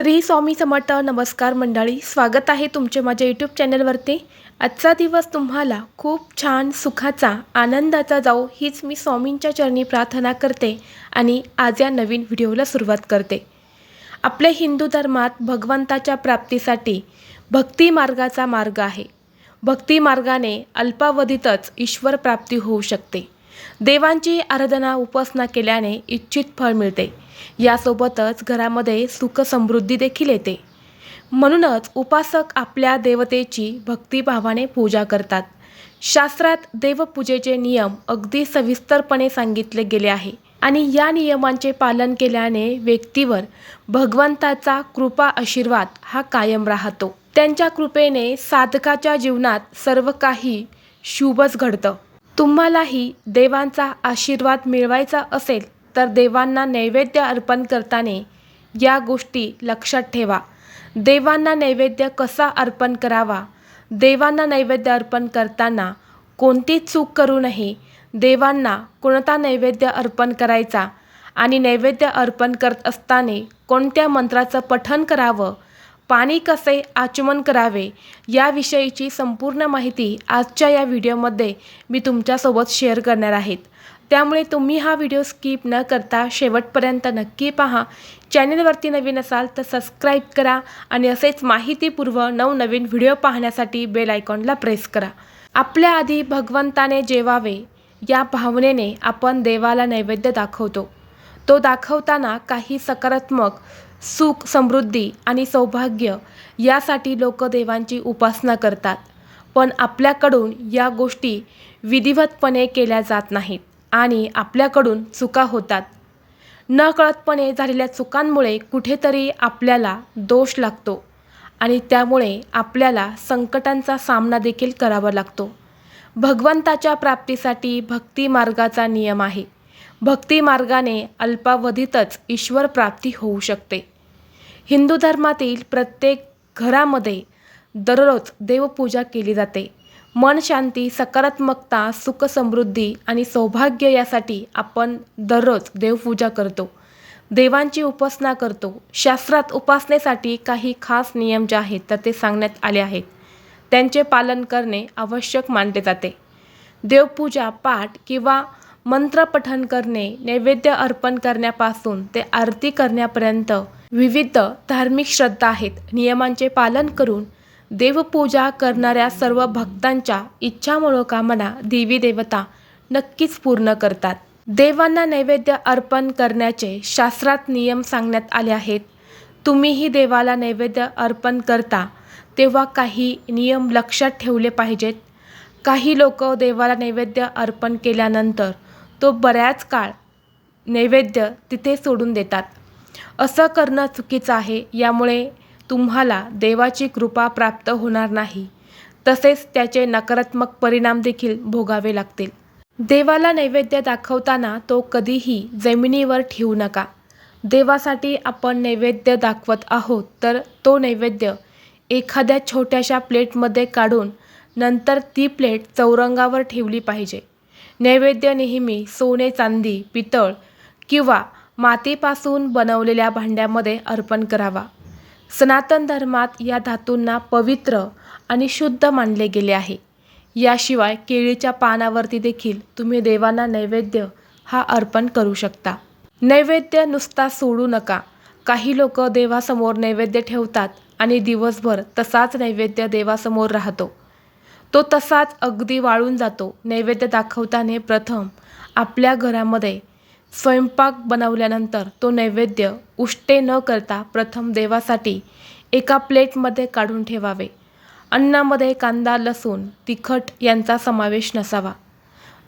श्री स्वामी समर्थ नमस्कार मंडळी स्वागत आहे तुमचे माझ्या यूट्यूब चॅनलवरती आजचा दिवस तुम्हाला खूप छान सुखाचा आनंदाचा जाऊ हीच मी स्वामींच्या चरणी प्रार्थना करते आणि आज या नवीन व्हिडिओला सुरुवात करते. आपल्या हिंदू धर्मात भगवंताच्या प्राप्तीसाठी भक्ती मार्गाचा मार्ग आहे. भक्ती मार्गाने अल्पावधीतच ईश्वर प्राप्ती होऊ शकते. देवांची आराधना उपासना केल्याने इच्छित फळ मिळते. यासोबतच घरामध्ये सुखसमृद्धी देखील येते. म्हणूनच उपासक आपल्या देवतेची भक्तिभावाने पूजा करतात. शास्त्रात देवपूजेचे नियम अगदी सविस्तरपणे सांगितले गेले आहे आणि या नियमांचे पालन केल्याने व्यक्तीवर भगवंताचा कृपा आशीर्वाद हा कायम राहतो. त्यांच्या कृपेने साधकाच्या जीवनात सर्व काही शुभच घडतं. तुम्हालाही देवांचा आशीर्वाद मिळवायचा असेल तर देवांना नैवेद्य अर्पण करताना या गोष्टी लक्षात ठेवा. देवांना नैवेद्य कसा अर्पण करावा? देवांना नैवेद्य अर्पण करताना कोणती चूक करू नये? देवांना कोणता नैवेद्य अर्पण करायचा? आणि नैवेद्य अर्पण करत असताना कोणत्या मंत्राचं पठण करावं? पाणी कसे आचमन करावे याविषयीची संपूर्ण माहिती आजच्या या व्हिडिओमध्ये मी तुमच्यासोबत शेअर करणार आहेत. त्यामुळे तुम्ही हा व्हिडिओ स्किप न करता शेवटपर्यंत नक्की पहा. चॅनलवरती नवीन असाल तर सबस्क्राईब करा आणि असेच माहितीपूर्व नवनवीन व्हिडिओ पाहण्यासाठी बेल आयकॉनला प्रेस करा. आपल्या आधी भगवंताने जेवावे या भावनेने आपण देवाला नैवेद्य दाखवतो. तो दाखवताना काही सकारात्मक सुख समृद्धी आणि सौभाग्य यासाठी लोक देवांची उपासना करतात. पण आपल्याकडून या गोष्टी विधिवतपणे केल्या जात नाहीत आणि आपल्याकडून चुका होतात. नकळतपणे झालेल्या चुकांमुळे कुठेतरी आपल्याला दोष लागतो आणि त्यामुळे आपल्याला संकटांचा सामना देखील करावा लागतो. भगवंताच्या प्राप्तीसाठी भक्ती मार्गाचा नियम आहे. भक्ती मार्गाने अल्पावधीतच ईश्वर प्राप्ती होऊ शकते. हिंदू धर्मातील प्रत्येक घरामध्ये दररोज देवपूजा केली जाते. मन शांती सकारात्मकता सुख समृद्धी आणि सौभाग्य यासाठी आपण दररोज देवपूजा करतो. देवांची उपासना करतो. शास्त्रात उपासनेसाठी काही खास नियम जे आहेत तर ते सांगण्यात आले आहेत. त्यांचे पालन करणे आवश्यक मानले जाते. देवपूजा पाठ किंवा मंत्रपठण करणे नैवेद्य अर्पण करण्यापासून ते आरती करण्यापर्यंत विविध धार्मिक श्रद्धा आहेत. नियमांचे पालन करून देवपूजा करणाऱ्या सर्व भक्तांच्या इच्छा मनोकामना देवी देवता नक्कीच पूर्ण करतात. देवांना नैवेद्य अर्पण करण्याचे शास्त्रात नियम सांगण्यात आले आहेत. तुम्हीही देवाला नैवेद्य अर्पण करता तेव्हा काही नियम लक्षात ठेवले पाहिजेत. काही लोक देवाला नैवेद्य अर्पण केल्यानंतर तो बऱ्याच काळ नैवेद्य तिथे सोडून देतात. असं करणं चुकीचं आहे यामुळे तुम्हाला देवाची कृपा प्राप्त होणार नाही. तसेच त्याचे नकारात्मक परिणाम देखील भोगावे लागतील. देवाला नैवेद्य दाखवताना तो कधीही जमिनीवर ठेवू नका. देवासाठी आपण नैवेद्य दाखवत आहोत तर तो नैवेद्य एखाद्या छोट्याशा प्लेटमध्ये काढून नंतर ती प्लेट चौरंगावर ठेवली पाहिजे. नैवेद्य नेहमी सोने चांदी पितळ किंवा मातीपासून बनवलेल्या भांड्यामध्ये अर्पण करावा. सनातन धर्मात या धातूंना पवित्र आणि शुद्ध मानले गेले आहे. याशिवाय केळीच्या पानावरती देखील तुम्ही देवांना नैवेद्य हा अर्पण करू शकता. नैवेद्य नुसता सोडू नका. काही लोक देवासमोर नैवेद्य ठेवतात आणि दिवसभर तसाच नैवेद्य देवासमोर राहतो. तो तसाच अगदी वाळून जातो. नैवेद्य दाखवताना प्रथम आपल्या घरामध्ये स्वयंपाक बनवल्यानंतर तो नैवेद्य उष्टे न करता प्रथम देवासाठी एका प्लेटमध्ये काढून ठेवावे. अन्नामध्ये कांदा लसूण तिखट यांचा समावेश नसावा.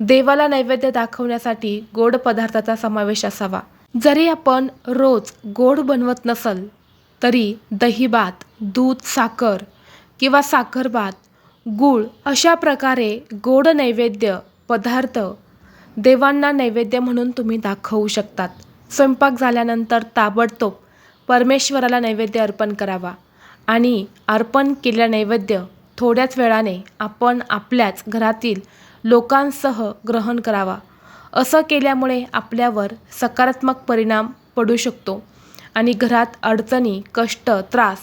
देवाला नैवेद्य दाखवण्यासाठी गोड पदार्थाचा समावेश असावा. जरी आपण रोज गोड बनवत नसल तरी दहीभात दूध साखर किंवा साखर भात गूळ अशा प्रकारे गोड नैवेद्य पदार्थ देवांना नैवेद्य म्हणून तुम्ही दाखवू शकतात. स्वयंपाक झाल्यानंतर ताबडतोब परमेश्वराला नैवेद्य अर्पण करावा आणि अर्पण केलेला नैवेद्य थोड्याच वेळाने आपण आपल्याच घरातील लोकांसह ग्रहण करावा. असं केल्यामुळे आपल्यावर सकारात्मक परिणाम पडू शकतो आणि घरात अडचणी कष्ट त्रास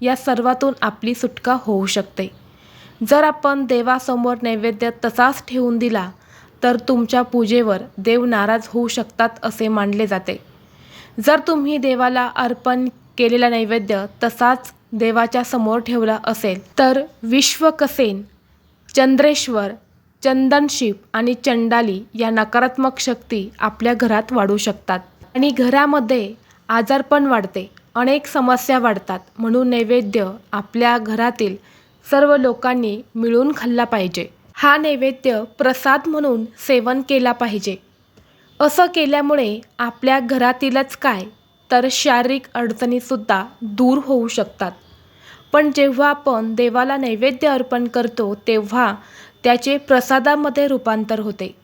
या सर्वातून आपली सुटका होऊ शकते. जर आपण देवासमोर नैवेद्य तसाच ठेवून दिला तर तुमच्या पूजेवर देव नाराज होऊ शकतात असे मानले जाते. जर तुम्ही देवाला अर्पण केलेला नैवेद्य तसाच देवाच्या समोर ठेवला असेल तर विश्वकसेन चंद्रेश्वर चंदनशिप आणि चंडाली या नकारात्मक शक्ती आपल्या घरात वाढू शकतात. आणि घरामध्ये आजारपण वाढते अनेक समस्या वाढतात म्हणून नैवेद्य आपल्या घरातील सर्व लोकांनी मिळून खाल्ला पाहिजे. हा नैवेद्य प्रसाद म्हणून सेवन केला पाहिजे. असं केल्यामुळे आपल्या घरातीलच काय तर शारीरिक अडचणीसुद्धा दूर होऊ शकतात. पण जेव्हा आपण देवाला नैवेद्य अर्पण करतो तेव्हा त्याचे प्रसादामध्ये रूपांतर होते.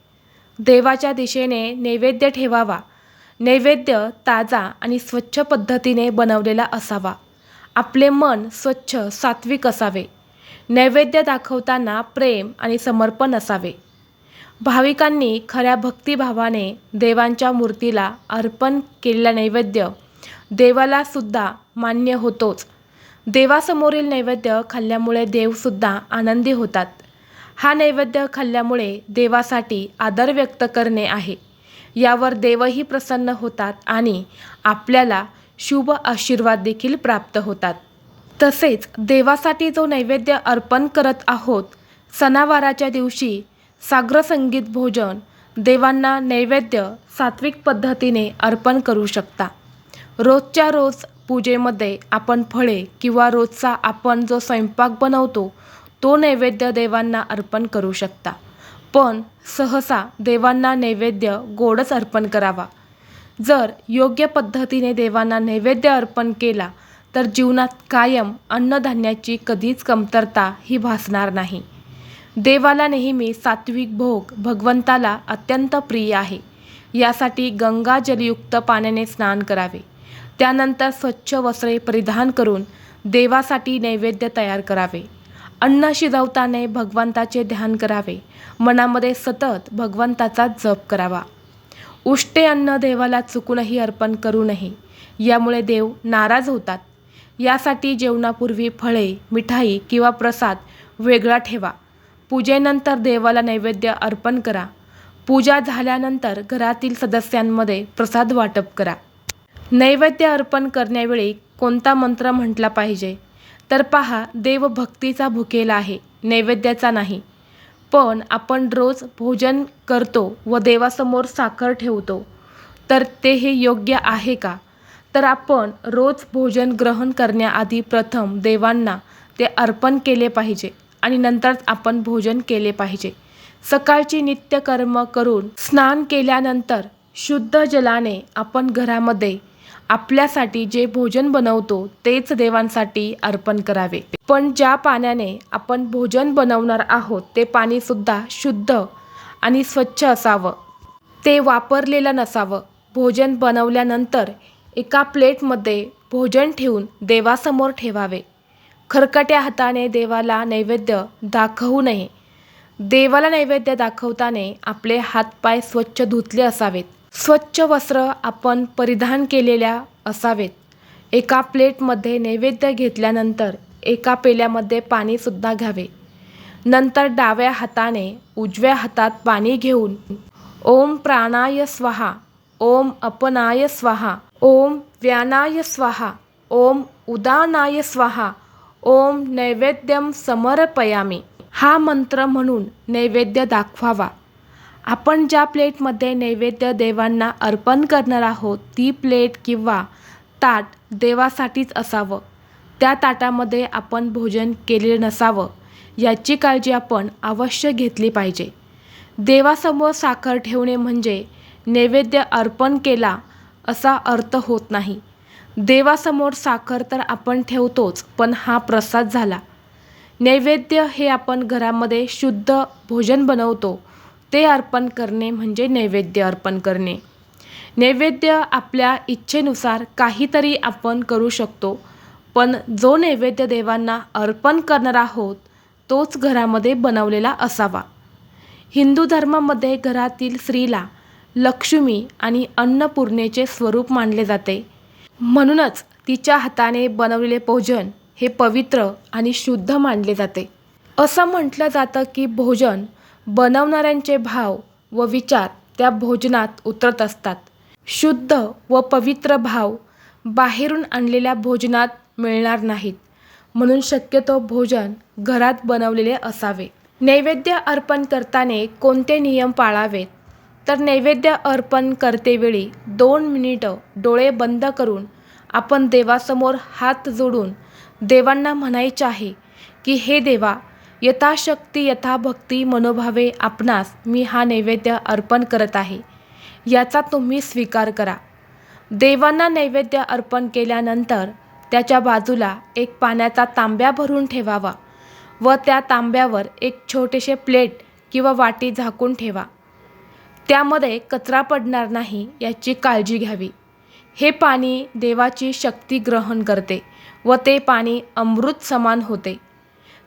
देवाच्या दिशेने नैवेद्य ठेवावा नैवेद्य ताजा आणि स्वच्छ पद्धतीने बनवलेला असावा. आपले मन स्वच्छ सात्विक असावे. नैवेद्य दाखवताना प्रेम आणि समर्पण असावे. भाविकांनी खऱ्या भक्तिभावाने देवांच्या मूर्तीला अर्पण केलेला नैवेद्य देवालासुद्धा मान्य होतोच. देवासमोरील नैवेद्य खाल्ल्यामुळे देवसुद्धा आनंदी होतात. हा नैवेद्य खाल्ल्यामुळे देवासाठी आदर व्यक्त करणे आहे. यावर देवही प्रसन्न होतात आणि आपल्याला शुभ आशीर्वाद देखील प्राप्त होतात. तसेच देवासाठी जो नैवेद्य अर्पण करत आहोत सणावाराच्या दिवशी साग्रसंगीत भोजन देवांना नैवेद्य सात्विक पद्धतीने अर्पण करू शकता. रोजच्या रोज पूजेमध्ये आपण फळे किंवा रोजचा आपण जो स्वयंपाक बनवतो तो नैवेद्य देवांना अर्पण करू शकता. पण सहसा देवांना नैवेद्य गोडच अर्पण करावा. जर योग्य पद्धतीने देवांना नैवेद्य अर्पण केला तर जीवनात कायम अन्नधान्याची कधीच कमतरता ही भासणार नाही. देवाला नेहमी सात्विक भोग भगवंताला अत्यंत प्रिय आहे. यासाठी गंगा जलयुक्त पाण्याने स्नान करावे. त्यानंतर स्वच्छ वस्त्रे परिधान करून देवासाठी नैवेद्य तयार करावे. अन्न शिजवताने भगवंताचे ध्यान करावे. मनामध्ये सतत भगवंताचा जप करावा. उष्टे अन्न देवाला चुकूनही अर्पण करू नये. यामुळे देव नाराज होतात. यासाठी जेवणापूर्वी फळे मिठाई किंवा प्रसाद वेगळा ठेवा. पूजेनंतर देवाला नैवेद्य अर्पण करा. पूजा झाल्यानंतर घरातील सदस्यांमध्ये प्रसाद वाटप करा. नैवेद्य अर्पण करण्यावेळी कोणता मंत्र म्हटला पाहिजे? तर पहा देव भक्तीचा भुकेला आहे नैवेद्याचा नाही. पण आपण रोज भोजन करतो व देवासमोर साखर ठेवतो. तर ते हे योग्य आहे का? तर आपण रोज भोजन ग्रहण करण्याआधी प्रथम देवांना ते अर्पण केले पाहिजे आणि नंतरच आपण भोजन केले पाहिजे. सकाळची नित्यकर्म करून स्नान केल्यानंतर शुद्ध जलाने आपण घरामध्ये आपल्यासाठी जे भोजन बनवतो तेच देवांसाठी अर्पण करावे. पण ज्या पाण्याने आपण भोजन बनवणार आहोत ते पाणीसुद्धा शुद्ध आणि स्वच्छ असावं. ते वापरलेलं नसावं. भोजन बनवल्यानंतर एका प्लेटमध्ये भोजन ठेवून देवासमोर ठेवावे. खरकट्या हाताने देवाला नैवेद्य दाखवू नये. देवाला नैवेद्य दाखवताना आपले हातपाय स्वच्छ धुतले असावेत. स्वच्छ वस्त्र आपण परिधान केलेल्या असावेत. एका प्लेटमध्ये नैवेद्य घेतल्यानंतर एका पेल्यामध्ये पाणीसुद्धा घ्यावे. नंतर डाव्या हाताने उजव्या हातात पाणी घेऊन ओम प्राणाय स्वाहा ओम अपनाय स्वाहा ओम व्यानाय स्वाहा ओम उदानाय स्वाहा ओम नैवेद्यम समर्पयामी. हा मंत्र म्हणून नैवेद्य दाखवावा. आपण ज्या प्लेटमध्ये नैवेद्य देवांना अर्पण करणार आहोत ती प्लेट किंवा ताट देवासाठीच असावं. त्या ताटामध्ये आपण भोजन केलेलं नसावं याची काळजी आपण अवश्य घेतली पाहिजे. देवासमोर साखर ठेवणे म्हणजे नैवेद्य अर्पण केला असा अर्थ होत नाही. देवासमोर साखर तर आपण ठेवतोच पण हा प्रसाद झाला. नैवेद्य हे आपण घरामध्ये शुद्ध भोजन बनवतो. ते अर्पण करणे म्हणजे नैवेद्य अर्पण करणे. नैवेद्य आपल्या इच्छेनुसार काहीतरी आपण करू शकतो पण जो नैवेद्य देवांना अर्पण करणार आहोत तोच घरामध्ये बनवलेला असावा. हिंदू धर्मामध्ये घरातील स्त्रीला लक्ष्मी आणि अन्नपूर्णेचे स्वरूप मानले जाते. म्हणूनच तिच्या हाताने बनवलेले भोजन हे पवित्र आणि शुद्ध मानले जाते. असं म्हटलं जातं की भोजन बनवणाऱ्यांचे भाव व विचार त्या भोजनात उतरत असतात. शुद्ध व पवित्र भाव बाहेरून आणलेल्या भोजनात मिळणार नाहीत. म्हणून शक्यतो भोजन घरात बनवलेले असावे. नैवेद्य अर्पण करताना कोणते नियम पाळावेत? तर नैवेद्य अर्पण करतेवेळी दोन मिनिटं डोळे बंद करून आपण देवासमोर हात जोडून देवांना म्हणायचे आहे की हे देवा यथाशक्ती यथाभक्ती मनोभावे आपणास मी हा नैवेद्य अर्पण करत आहे. याचा तुम्ही स्वीकार करा. देवांना नैवेद्य अर्पण केल्यानंतर त्याच्या बाजूला एक पाण्याचा तांब्या भरून ठेवावा व त्या तांब्यावर एक छोटेसे प्लेट किंवा वाटी झाकून ठेवा. त्यामध्ये कचरा पडणार नाही याची काळजी घ्यावी. हे पाणी देवाची शक्ती ग्रहण करते व ते पाणी अमृत समान होते.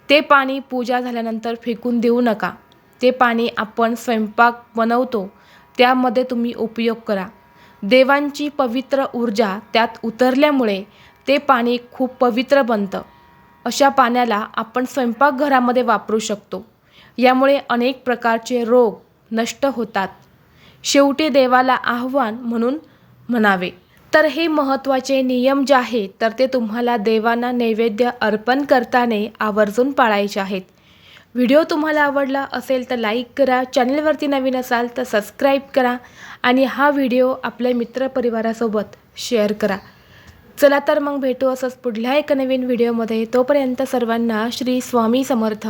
ते पाणी पूजा झाल्यानंतर फेकून देऊ नका. ते पाणी आपण स्वयंपाक बनवतो त्यामध्ये तुम्ही उपयोग करा. देवांची पवित्र ऊर्जा त्यात उतरल्यामुळे ते पाणी खूप पवित्र बनतं. अशा पाण्याला आपण स्वयंपाकघरामध्ये वापरू शकतो. यामुळे अनेक प्रकारचे रोग नष्ट होतात. शेवटी देवाला आव्हान म्हणून म्हणावे. तर हे महत्त्वाचे नियम जे आहेत तर ते तुम्हाला देवांना नैवेद्य अर्पण करताना आवर्जून पाळायचे आहेत. व्हिडिओ तुम्हाला आवडला असेल तर लाईक करा चॅनलवरती नवीन असाल तर सबस्क्राईब करा आणि हा व्हिडिओ आपल्या मित्रपरिवारासोबत शेअर करा. चला तर मग भेटू असंच पुढल्या एका नवीन व्हिडिओमध्ये. तोपर्यंत सर्वांना श्री स्वामी समर्थ.